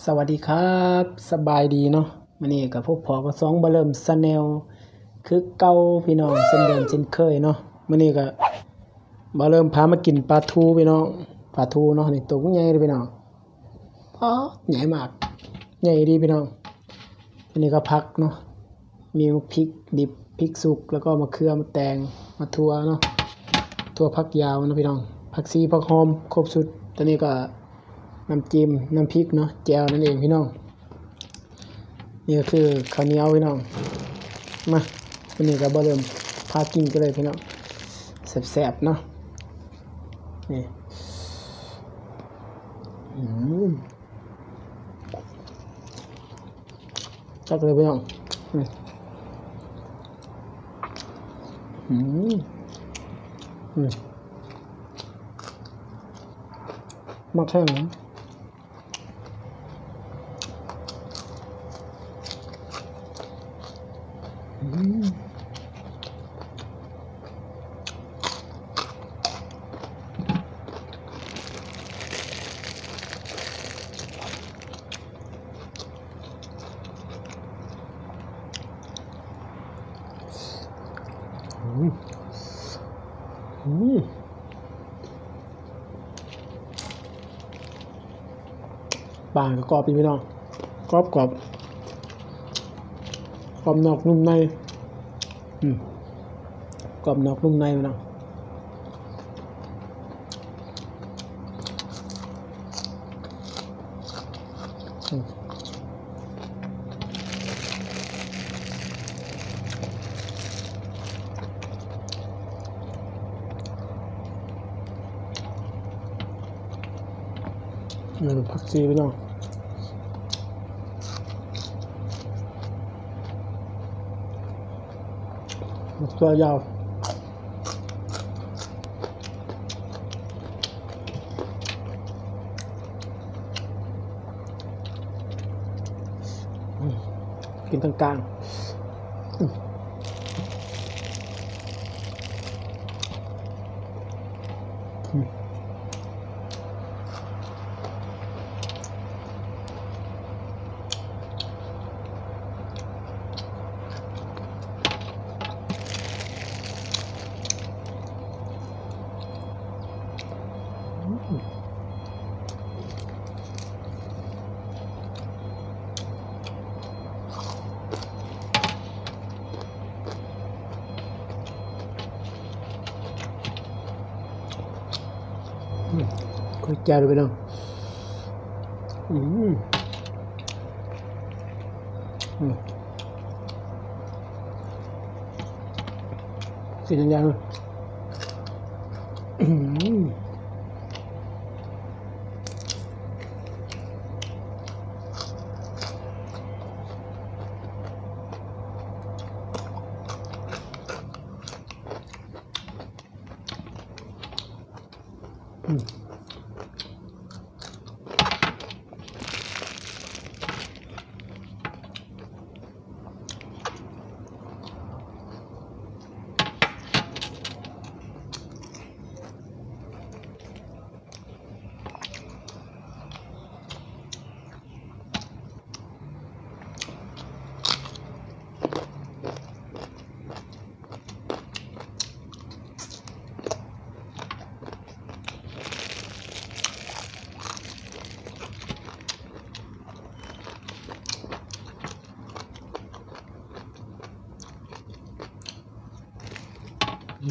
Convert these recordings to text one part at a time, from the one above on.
สวัสดีครับสบายดีเนาะมันนี้กับพวกพอกับสองบเริ่มสแนลคือเก่าพี่น้องเส้นเดิมเส้นเคยเนาะมันนี้ก็บเริ่มพามากินปลาทูพี่น้องปลาทูเนาะนี่ตัวใหญ่เลยพี่น้องอ๋อใหญ่มากใหญ่ดีพี่น้องอันนี้ก็พักเนาะมีพริกดิบพริกสุกแล้วก็มะเขือมะแตงมะทั่วเนาะทั่วพักยาวนะพี่น้องผักซีผักหอมครบสุดตอนนี้ก็ น้ำจิ้มน้ำพริกเนาะแจวนั่นเองพี่น้องนี่ก็คือข้าวเหนียวพี่น้องมาวันนี้ก็บ่เริ่มพากินกันเลยพี่น้องแซ่บๆเนาะนี่อืมจักเลยพี่น้องอืมอืมมักแห้งนะ อืมอืม ปลาก็กรอบพี่น้องกรอบกรอบกรอบนอกนุ่มในอืมกรอบนอกนุ่มในพี่น้องอืม นี่ผักชีพี่น้องตัวยาวกินตรงกลางอืม อืมก๋วยจั๊บไปน้องอืมอืมสีแดงๆเลยอื ม อื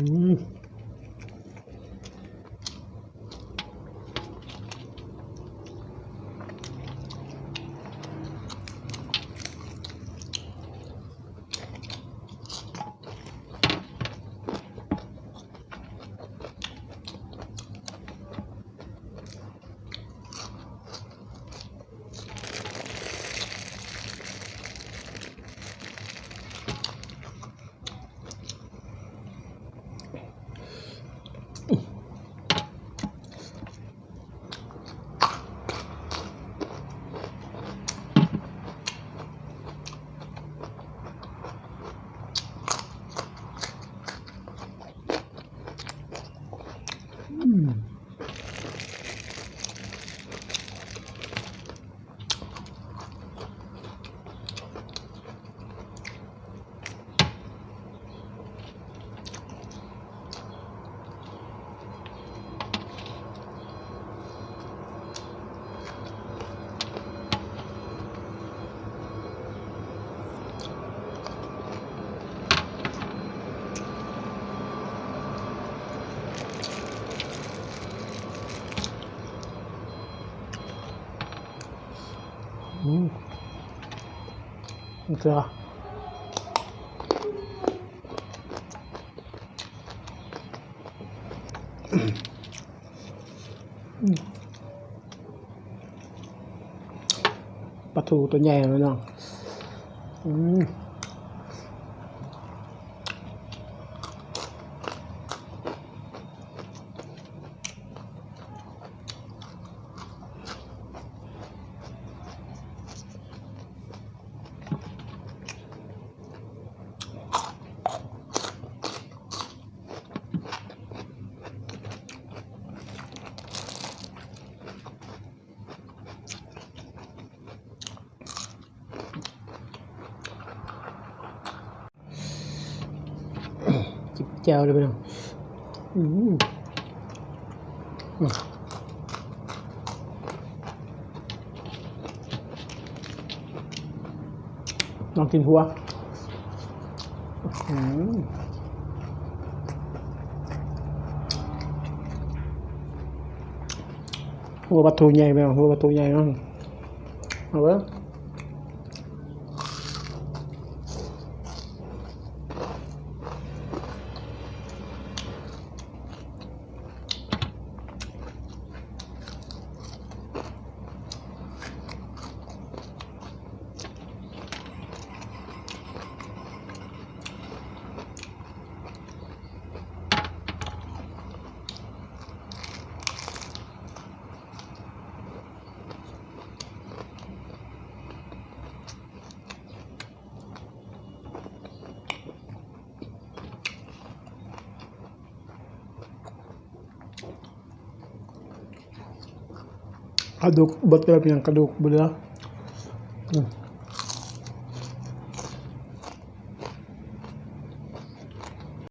อืมอืมเกลืออืมปลาทูตัวใหญ่เลยเนาะอืม แจวเลยไปน้องอืมลองกินหัวอืมหัวปลาทูใหญ่ไปหัวปลาทูใหญ่มั้งเอาไว้ ยงกระดูกบดเลยอืม